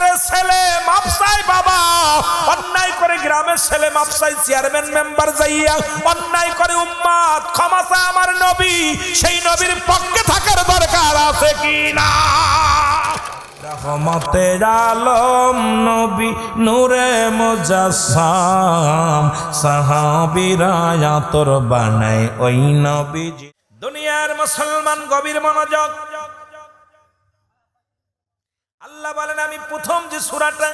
করে ছেলে মাপসাই বাবা। অন্যায় করে গ্রামের ছেলে মাপসাই চেয়ারম্যান মেম্বার যাইয়া। অন্যায় করে উম্মাদ, ক্ষমা চায় আমার নবী। সেই নবীর পক্ষে থাকার দরকার আছে কি না? রহমতে আলম নবী, নূরে মুজাসসাম। সাহাবীরা বানায় ওই নবীজি। দুনিয়ার মুসলমান গভীর মনোযোগ সূরাটা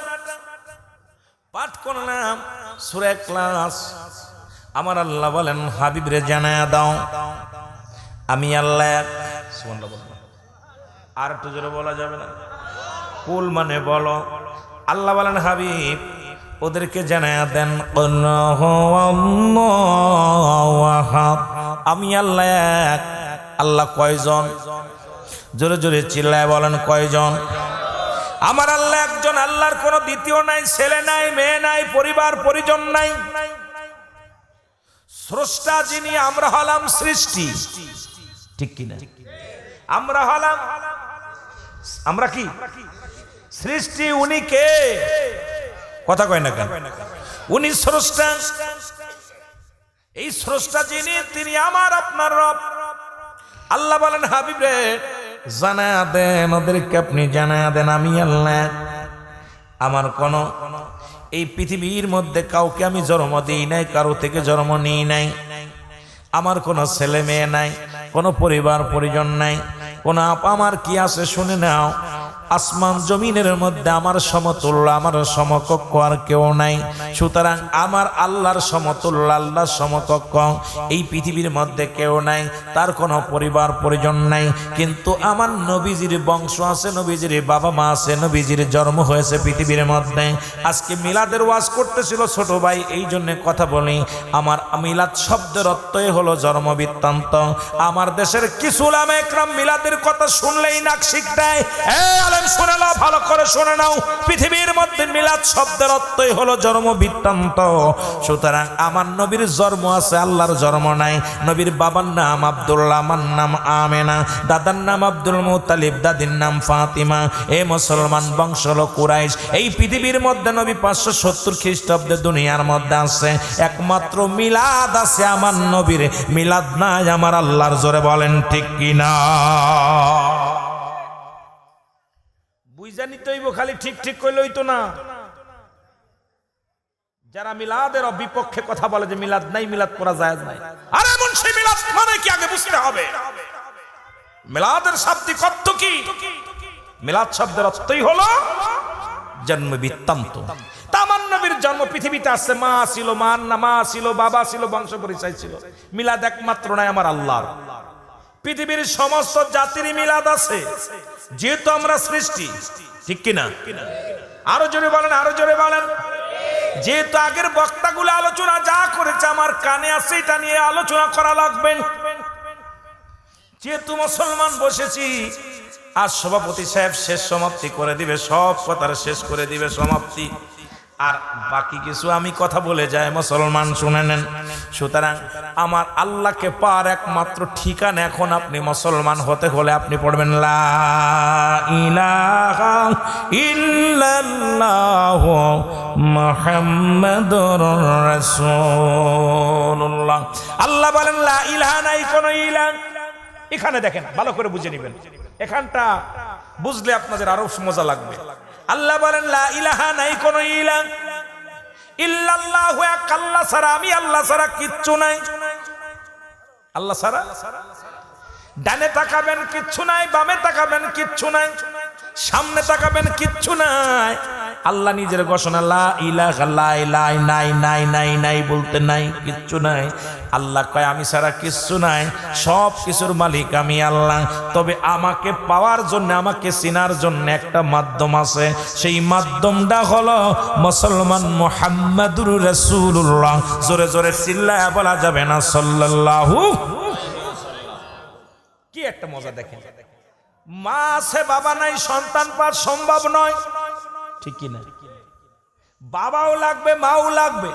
পাঠ করলাম, সূরা ক্লাস আমার আল্লাহ বলেন হাবিব রে জানায়া দাও। আমি আল্লাহ। আর একটু জোরে বলা যাবে না। কুল মানে বলো। আল্লাহ বলেন, হাবিব, ওদেরকে জানায়া দেন। আমি আল্লাহ এক। আল্লাহ কয়জন? জোরে জোরে চিল্লায় বলেন, কয়জন? আমার আল্লাহ একজন আল্লাহর কোনো দ্বিতীয় নাই, ছেলে নাই, মেয়ে নাই, পরিবার, পরিজন নাই। স্রষ্টা যিনি, আমরা হলাম সৃষ্টি। ঠিক কিনা? আমরা হলাম, আমরা কি? সৃষ্টি, উনি কে? কথা কয় না কেন? উনি স্রষ্টা। এই স্রষ্টা যিনি, তিনি আমার আপনার রব। আল্লাহ বলেন, হাবিব রে জানা দেন, ওদেরকে আপনি জানা দেন, আমি আল্লাহ। আমার কোন, এই পৃথিবীর মধ্যে কাউকে আমি জন্ম দিই নাই, কারও থেকে জন্ম নিই নাই। আমার কোনো ছেলে মেয়ে নাই, কোনো পরিবার, পরিজন নাই। কোনো আপ আমার কি আছে শুনে নাও। আসমান জমিনের মধ্যে আমার সমতুল্য, আমার সমকক্ষ আর কেউ নাই। সুতরাং আমার আল্লাহর সমতুল্য, আল্লাহর সমকক্ষ। এই পৃথিবীর মধ্যে কেউ নাই, তার কোনো পরিবার, পরিজন নাই। কিন্তু আমার নবীজির বংশ আছে, নবীজির বাবা মা আছে, নবীজির জন্ম হয়েছে পৃথিবীর মধ্যে। আজকে মিলাদের ওয়াজ করতেছিল ছোট ভাই, এই জন্য কথা বলি, আমার মিলাদ শব্দের অর্থই হলো জন্ম বৃত্তান্ত আমার দেশের কিছু উলামা একরাম মিলাদের কথা শুনলেই নাক শিখটায় এ আলেম শুনে নাও, ভালো করে শুনে নাও। পৃথিবীর মধ্যে মিলাদ শব্দের অর্থই হলো জন্ম বৃত্তান্ত। সুতরাং আমার নবীর জন্ম আছে, আল্লাহর জন্ম নাই। নবীর বাবার নাম আব্দুল্লাহ, আমার নাম আমেনা। দাদার নাম আব্দুল মুতালিব, দাদির নাম ফাতিমা। এ মুসলমান বংশ হলো কুরাইশ। এই পৃথিবীর মধ্যে নবী পাঁচশো সত্তর খ্রিস্টাব্দে দুনিয়ার মধ্যে আছে। একমাত্র মিলাদ আছে আমার নবীর। মিলাদ নাই আমার আল্লাহর, জোরে বলেন ঠিক কিনা? তৈব খালি ঠিক ঠিক কইলে হইতো না। যারা মিলাদের বিপক্ষে কথা বলে যে মিলাদ নাই, মিলাদ করা যায় নাই। আরে মুন্সি মিলাদ মানে কি আগে বুঝতে হবে? মিলাদের শাব্দিক অর্থ কি? মিলাদ শব্দের অর্থই হলো জন্ম বৃত্তান্ত তামান নবীর জন্ম পৃথিবীতে আসছে, মা ছিল মান না, মা ছিল, বাবা ছিল, বংশ পরিচয় ছিল। মিলাদ একমাত্র নাই আমার আল্লাহর। পৃথিবীর সমস্ত জাতির মিলাদ আছে, যেহেতু আমরা সৃষ্টি, ঠিক কিনা? আরও জোরে বলেন, আরও জোরে বলেন। যেহেতু আগের বক্তাগুলো আলোচনা যা করেছে, আমার কানে আছে, এটা নিয়ে আলোচনা করা লাগবে। যেহেতু মুসলমান বসেছি, আর সভাপতি সাহেব শেষ সমাপ্তি করে দিবে, সব কথার শেষ করে দিবে সমাপ্তি। আর বাকি কিছু আমি কথা বলে যাই, মুসলমান শুনে নেন। সুতরাং আমার আল্লাহকে পার একমাত্র ঠিকানা এখন আপনি মুসলমান হতে হলে আপনি পড়বেন আল্লাহ বলেন, লা ইলাহা নাই, কোনো ইলাহ এখানে দেখেন, ভালো করে বুঝে নেবেন। এখানটা বুঝলে আপনাদের আরও মজা লাগবে। আল্লাহ বলেন, লা ইলাহা নাই, কোন ইলা ইল্লাল্লাহু এক, আল্লাহ ছাড়া আমি, আল্লাহ ছাড়া কিচ্ছু নাই। আল্লাহ ছাড়া? ডানে তাকাবেন, কিচ্ছু নাই, বামে তাকাবেন, কিচ্ছু নাই। সামনে তাকাবেন, কিচ্ছু নাই। আল্লাহ নিজের ঘোষণা নাই বলতে নাই, কিচ্ছু নাই। আল্লাহ কয়, আমি ছাড়া কিচ্ছু নাই, সব কিছুর মালিক আমি আল্লাহ। তবে আমাকে পাওয়ার জন্য, আমাকে চিনার জন্য একটা মাধ্যম আছে। সেই মাধ্যমটা হলো মুসলমান মোহাম্মদুর জোরে জোরে চিল্লায় বলা যাবে না, সাল্লাল্লাহু কি একটা মজা দেখেন। মা আছে বাবা নাই সন্তান পাওয়ার সম্ভব নয়। ঠিক কি না বাবাও লাগবে, মাও লাগবে।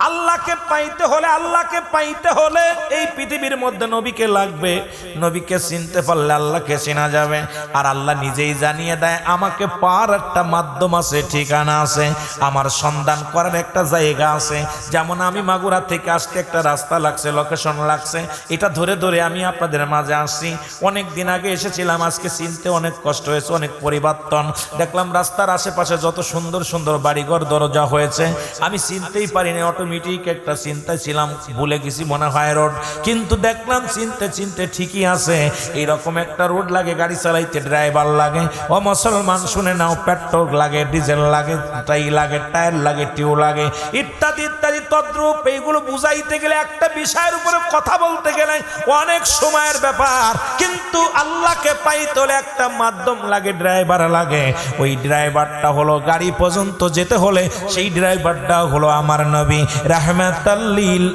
আল্লাহকে পাইতে হলে, আল্লাহকে পাইতে হলে এই পৃথিবীর মধ্যে নবীকে লাগবে। নবীকে চিনতে পারলে আল্লাহকে চেনা যাবে। আর আল্লাহ নিজেই জানিয়ে দেয়, আমাকে পার একটা মাধ্যম আছে, ঠিকানা আছে। আমার সন্ধান করার একটা জায়গা আছে। যেমন আমি মাগুরা থেকে আসতে একটা রাস্তা লাগছে লোকেশন লাগছে। এটা ধরে ধরে আমি আপনাদের মাঝে আসছি। অনেক দিন আগে এসেছিলাম, আজকে চিনতে অনেক কষ্ট হয়েছে, অনেক পরিবর্তন। দেখলাম রাস্তার আশেপাশে যত সুন্দর সুন্দর বাড়িঘর দরজা হয়েছে। আমি চিনতেই পারিনি অটোমেটিক একটা চিন্তায় ছিলাম, ভুলে গেছি মনে হয় রোড কিন্তু দেখলাম চিনতে চিনতে ঠিকই আছে, এইরকম একটা রোড লাগে, গাড়ি চালাইতে ড্রাইভার লাগে। ও মুসলমান, শুনে নাও পেট্রোল লাগে ডিজেল লাগে টাই লাগে টায়ার লাগে টিউ লাগে। ইত্যাদি ইত্যাদি, তদ্রূপ, এইগুলো বুঝাইতে গেলে একটা বিষয়ের উপরে কথা বলতে গেলে অনেক সময়ের ব্যাপার। কিন্তু আল্লাহকে পাইতে হলে একটা মাধ্যম লাগে ড্রাইভার লাগে। ওই ড্রাইভারটা হলো গাড়ি পর্যন্ত যেতে হলে সেই ড্রাইভারটা হলো আমার নবী। রাহমাতাল্লিল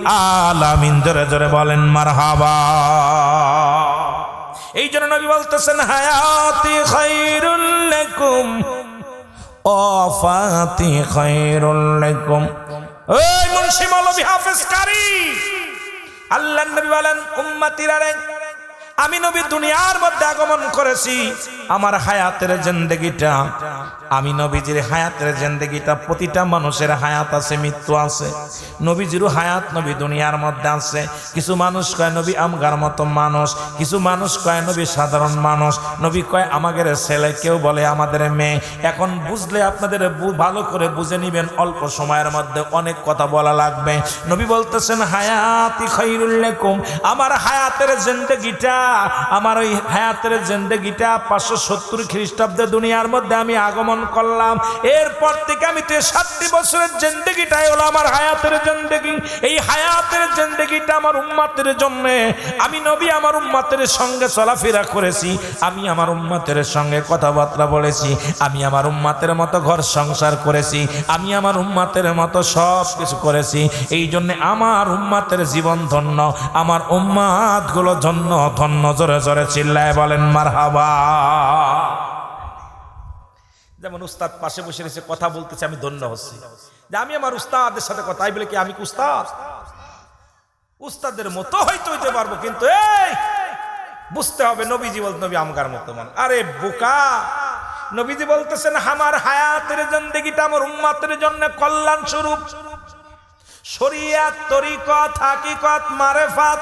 আলামিন। জোরে জোরে বলেন, মারহাবা। এই জন্য নবী বলতেছেন, হায়াতি খাইরুল লাকুম। খাইরুল লাকুম। মুন্সি হাফেজ আল্লাহ নবী বলেন উম্মতিরা রে আমি নবী দুনিয়ার মধ্যে আগমন করেছি। আমার হায়াতের জিন্দগিটা আমি নবীজির হায়াতের জিন্দগিটা, প্রতিটা মানুষের হায়াত আছে, মৃত্যু আছে। নবীজিরও হায়াত নবী দুনিয়ার মধ্যে আছে। কিছু মানুষ কয়, নবী আমগার মতো মানুষ। কিছু মানুষ কয়, নবী সাধারণ মানুষ। নবী কয়, আমাদের ছেলে কেউ বলে আমাদের মেয়ে। এখন বুঝলে আপনাদের ভালো করে বুঝে নিবেন, অল্প সময়ের মধ্যে অনেক কথা বলা লাগবে। নবী বলতেছেন, হায়াতি খৈরুল্লেকুম আমার হায়াতের জিন্দগিটা, আমার ওই হায়াতের জিন্দগিটা পাঁচশো সত্তর খ্রিস্টাব্দে দুনিয়ার মধ্যে আমি আগমন করলাম। এরপর থেকে আমি তো সাতটি বছরের জিন্দগিটাই হলো আমার হায়াতের জিন্দগি। এই হায়াতের জিন্দগিটা আমার উম্মাতের জন্য। আমি নবী, আমার উম্মাতের সঙ্গে চলাফেরা করেছি। আমি আমার উম্মাতের সঙ্গে কথাবার্তা বলেছি। আমি আমার উম্মাতের মতো ঘর সংসার করেছি। আমি আমার উম্মাতের মতো সব কিছু করেছি। এই জন্যে আমার উম্মাতের জীবন ধন্য। আমার উম্মাতগুলো ধন্য ধন্য, জোরে জোরে চিল্লায় বলেন, মারহাবা। যেমন উস্তাদ পাশে বসে রয়েছে, কথা বলতেছে, আমি ধন্য হচ্ছি। যে আমি আমার উস্তাদের সাথে কথা বলে কি আমি উস্তাদ? উস্তাদের মতো হয়তো হইতে পারব, কিন্তু এই বুঝতে হবে নবীজি বল, নবী আমগার মতো মান আরে বোকা! নবীজি বলতেছেন, আমার হায়াতের জিন্দগিটা আমার উম্মাতের জন্য কল্যাণ স্বরূপ শরিয়াত, তরিকত, হাকিকত, মারেফাত,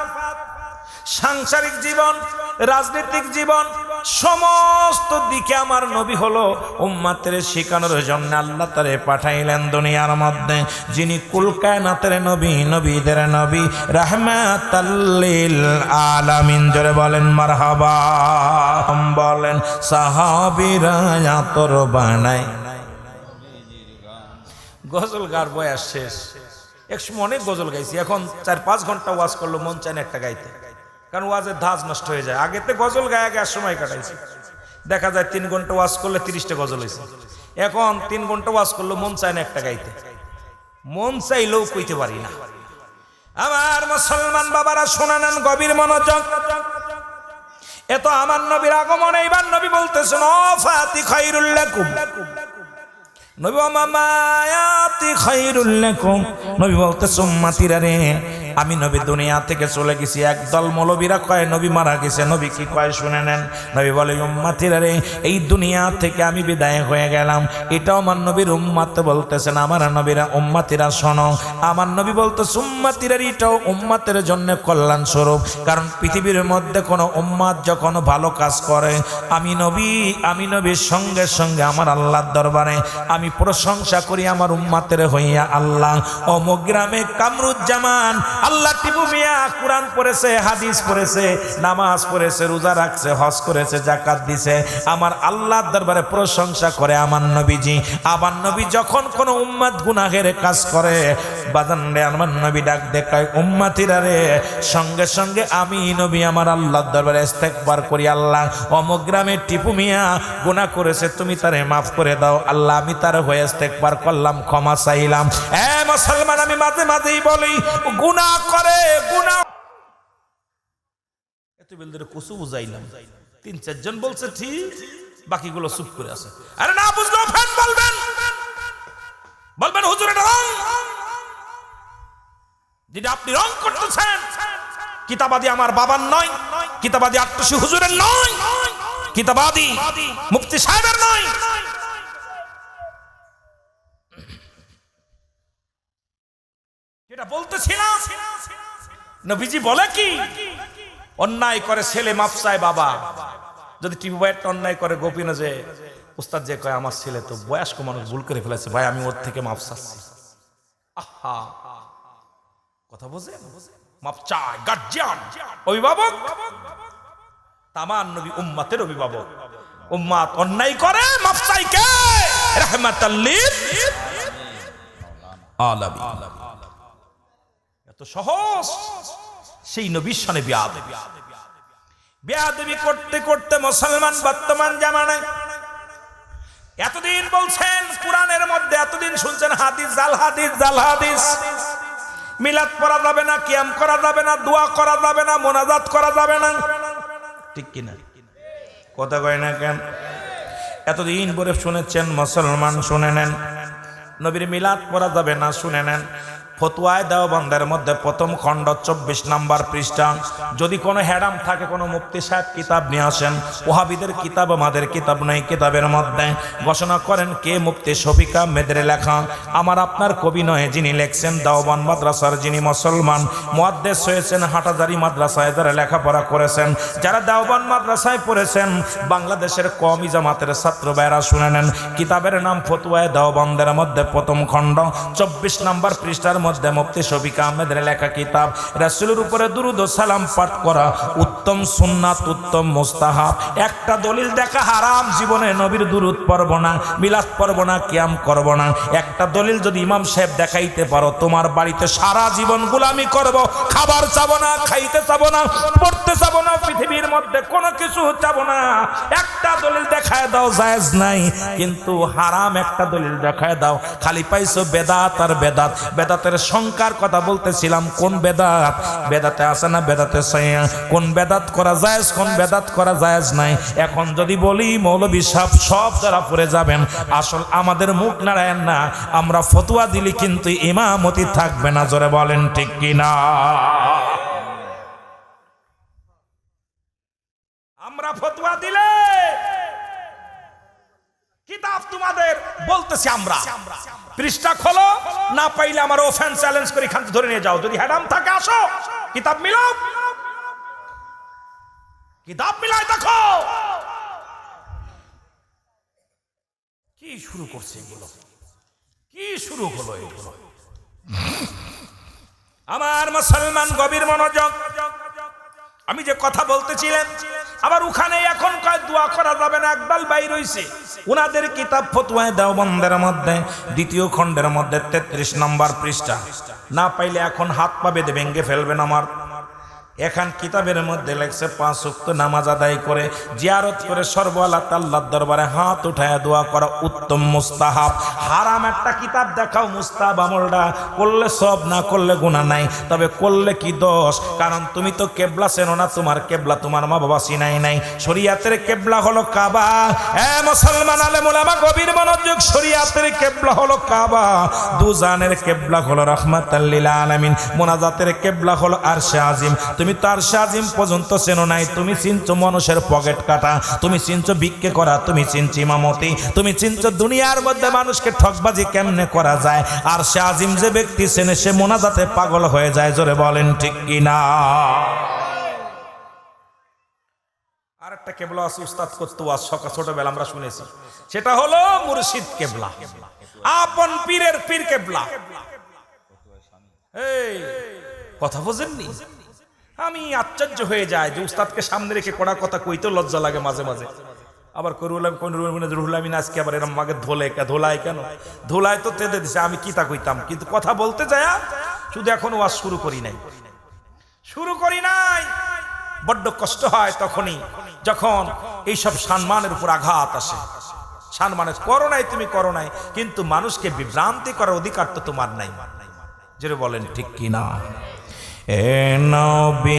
সাংসারিক জীবন, রাজনৈতিক জীবন সমস্ত দিকে আমার নবী হলো উম্মাতের শেখানোর জন্য আল্লাহ তারে পাঠাইলেন দুনিয়ার মধ্যে। যিনি কুলকায়নাতের নবী, নবীদের নবী। রাহমাতাল্লিল আলামিন, জোরে বলেন, মারহাবা। বলেন, সাহাবীরা আতর বানাই গজল গার বয়স শেষ। এক সময় অনেক গজল গাইছি, এখন চার পাঁচ ঘণ্টা ওয়াজ করল, মন চায় একটা গাইতে। কারণ ওয়াজের ধাজ নষ্ট হয়ে যায়। আগেতে গজল গায়ে গায়ে সময় কাটাইছে। দেখা যায় তিন ঘণ্টা ওয়াজ করলে তিরিশটা গজল হয়েছে এখন তিন ঘণ্টা ওয়াজ করল মন চায় না একটা গাইতে। মন চাইলেও কইতে পারি না। আমার মুসলমান বাবারা শোনা নেন গভীর মনোযোগ। এত আমার নবীর আগমন, এইবার নবী বলতেছেন, ও ফাতি খাইরুল্লাকুম নবী মামায়াতি লাকুম। নবী বলতে সুম্মাতিরা রে আমি নবী দুনিয়া থেকে চলে গেছি, একদল মৌলবীরা কয়, নবী মারা গেছে, নবী কি কয়? শুনে নেন। নবী বলে, উম্মাতিরা রে এই দুনিয়া থেকে আমি বিদায় হয়ে গেলাম। এটাও আমার নবীর উম্মাত বলতেছেন, আমার নবীরা উম্মাতিরা শোনো। আমার নবী বলতো সুম্মাতিরা এটাও উম্মাতের জন্য কল্যাণ স্বরূপ কারণ পৃথিবীর মধ্যে কোনো উম্মাত যখন ভালো কাজ করে, আমি নবী, আমি নবীর সঙ্গে সঙ্গে আমার আল্লাহর দরবারে, আমি প্রশংসা করি আমার উম্মাতের হইয়া আল্লাহ। অমুক গ্রামে কামরুজ্জামান আল্লাহ টিপু মিয়া কোরআন পড়েছে, হাদিস পড়েছে, নামাজ পড়েছে, রোজা রাখছে, হজ করেছে জাকাত দিছে। আমার আল্লাহর দরবারে প্রশংসা করে আমার নবীজি। আমার নবী যখন কোনো উম্মাদ গুনাহের কাজ করে বাজান রে আমার নবী ডাক দেখায় উম্মাতিরা রে, সঙ্গে সঙ্গে আমি নবী আমার আল্লাহর দরবারে ইস্তেকবার করি, আল্লাহ। অমুক গ্রামে টিপু মিয়া গুনাহ করেছে, তুমি তারে মাফ করে দাও। আল্লাহ, আমি তার হয়ে ইস্তেকবার করলাম, ক্ষমা চাইলাম। এ মুসলমান, আমি মাঝে মাঝেই বলি, গুনাহ করে, গুনাহ এত বেলদের কুসু বুঝাইলাম। তিন চারজন বলছে, ঠিক, বাকিগুলো চুপ করে আছে। আরে না বুঝলো ফ্যান বলবেন। বলবেন, হুজুর রং। আপনি রং করতেছেন, কিতাবাদি আমার বাবার নয়, কিতাবাদি আত্মসী হুজুরের নয়, কিতাবাদি মুফতি সাহেবের নয়। এটা বলতেছিলাম, নবীজি বলে কি? অন্যায় করে ছেলে মাপসায় বাবা। যদি টিভি একটা অন্যায় করে গোপীন যে, উস্তাদ যে কয়, আমার ছেলে তো বয়স্ক মানুষ ভুল করে ফেলেছে, ভাই, আমি ওর থেকে মাপ চাচ্ছি। আহা কথা বোঝে মাপ গার্জিয়ান অভিভাবক। তামান নবী উম্মাতের অভিভাবক। উম্মাত অন্যায় করে, মাপ চাই কে? আলামিন। এত সহজ। সেই নবীর সনে বিয়াদবি। বিয়াদবি করতে করতে মুসলমান বর্তমান জামানায়। এতদিন বলছেন, কোরআনের মধ্যে এতদিন শুনছেন হাদিস, জাল হাদিস জাল হাদিস। মিলাদ করা যাবে না, কিয়াম করা যাবে না, দোয়া করা যাবে না, মোনাজাত করা যাবে না। ঠিক কিনা? কথা কয় না কেন? এতদিন পরে শুনেছেন, মুসলমান শুনে নেন। নবীর মিলাদ করা যাবে না, শুনে নেন। ফতুয়ায় দেওবন্দের মধ্যে প্রথম খণ্ড চব্বিশ নাম্বার পৃষ্ঠা। যদি কোনো হ্যাডাম থাকে, কোনো মুফতি সাহেব কিতাব নিয়ে আসেন। ওহাবিদের কিতাব, আমাদের কিতাব নেই কিতাবের মধ্যে। ঘোষণা করেন, কে মুফতি শফিকা মেদের লেখা? আমার আপনার কবি নয়, যিনি লেখছেন দাওবান মাদ্রাসার, যিনি মুসলমান। মুয়াদ্দেস হয়েছেন হাটাজারি মাদ্রাসায়, যারা লেখাপড়া করেছেন। যারা দাওবান মাদ্রাসায় পড়েছেন, বাংলাদেশের কমি জামাতের ছাত্র ভাইরা শুনে নেন। কিতাবের নাম ফতুয়ায় দেওবন্দের মধ্যে প্রথম খণ্ড, চব্বিশ নাম্বার পৃষ্ঠার মধ্যে মুফতি শফিক আহমেদের লেখা কিতাব, রাসূলের উপরে দুরুদ সালাম পাঠ করা উত্তম সুন্নাত, উত্তম মুস্তাহাব। একটা দলিল দেখা হারাম, জীবনে নবীর দুরুদ পড়ব না, মিলাদ পড়ব না, কিয়াম করব না। একটা দলিল যদি ইমাম সাহেব দেখাইতে পারো, তোমার বাড়িতে সারা জীবন গুলামি করব, খাবার চাবো না, খাইতে চাবো না, পড়তে পৃথিবীর মধ্যে কোনো কিছু চাবো না। একটা দলিল দেখায় দাও, জায়েজ নাই। কিন্তু হারাম একটা দলিল দেখায় দাও। খালি পাইছো বেদাত আর বেদাত। বেদাতের সংকার কথা বলতেছিলাম, কোন বেদাত? বেদাতে আছে না বেদাতে সাইয়া কোন বেদাত করা জায়েজ, কোন বেদাত করা জায়েজ নাই? এখন যদি বলি, মৌলবী সাহেব, সব যারা পড়ে যাবেন, আসল আমাদের মুখ নারায়ণ না। আমরা ফতুয়া দিলি, কিন্তু ইমামতি থাকবে না, জোরে বলেন ঠিক কিনা? আমরা ফতুয়া দিলে। কিতাব তোমাদের বলতেছি আমরা। পৃষ্ঠা খোলো, না পাইলে আমার ওফেন চ্যালেঞ্জ করে এখান ধরে নিয়ে যাও। যদি হ্যাডাম থাকে, আসো। কিতাব মিলাও। কিতাব মিলাই দেখো। কি শুরু করছে এগুলো? কি শুরু হলো এগুলো? আমার মুসলমান গভীর মনোযোগ। আমি যে কথা বলতেছিলাম আবার ওখানে এখন কয় দোয়া করা যাবে না, একদল বাইর হইছে। ওনাদের কিতাব ফতুয়ায় দেওবন্দের মধ্যে, দ্বিতীয় খণ্ডের মধ্যে তেত্রিশ নম্বর পৃষ্ঠা। না পাইলে এখন হাত পা বেঁধে ভেঙ্গে ফেলবেন আমার। এখান কিতাবের মধ্যে লেখছে, পাঁচ উক্ত নামাজ আদায় করে, জিয়ারত করে সর্বআল্লাহ তাল্লার দরবারে হাত উঠায় দোয়া করা উত্তম মুস্তাহাব। হারাম একটা কিতাব দেখাও মুস্তাহাব আমলটা, করলে সব না করলে গুণা নাই, তবে করলে কি দোষ? কারণ তুমি তো কেবলা চেনো না, তোমার কেবলা তোমার মা বাবা চিনাই নাই। শরিয়াতের কেবলা হলো কাবা। এ মুসলমান আলে মোলামা গভীর মনোযোগ, শরিয়াতের কেবলা হলো কাবা। দুজানের কেবলা হলো রহমাতাল্লিল আলামিন, মোনাজাতের কেবলা হলো আরশে আজিম। তুমি তার আজিম পর্যন্ত চেনো নাই। তুমি চিনছো মানুষের পকেট কাটা। তুমি চিনছো ভিক্ষে করা। তুমি চিনছো ইমামতি। তুমি চিনছো দুনিয়ার মধ্যে মানুষকে ঠকবাজি কেমনে করা যায়? আর আজিম যে ব্যক্তি চেনে, সে মোনাজাতে পাগল হয়ে যায়। জোরে বলেন, ঠিক কিনা আর একটা কেবলা আছে, উস্তাদ করতো আজ সকাল ছোটবেলা আমরা শুনেছি। সেটা হলো মুর্শিদ কেবলা। আপন পীরের পীর কেবলা। কথা বোঝেননি? আমি আশ্চর্য হয়ে যায় যে উস্তাদকে সামনে রেখে কড়া কথা কইতেও লজ্জা লাগে মাঝে মাঝে। আবার করুল আমি কোন রুহুল আমিন আজকে আবার এরম মাকে ধোলে ধোলায় কেন? ধোলায় তো তেদে দিছে, আমি কিতা কইতাম? কিন্তু কথা বলতে যায় শুধু এখন ওয়াজ শুরু করি নাই। শুরু করি নাই। বড্ড কষ্ট হয় তখনই, যখন এইসব সম্মানের উপর আঘাত আসে। সম্মানের করো নাই তুমি করো নাই কিন্তু মানুষকে বিভ্রান্তি করার অধিকার তো তোমার নাই। যেটা বলেন, ঠিক কিনা? এ নবী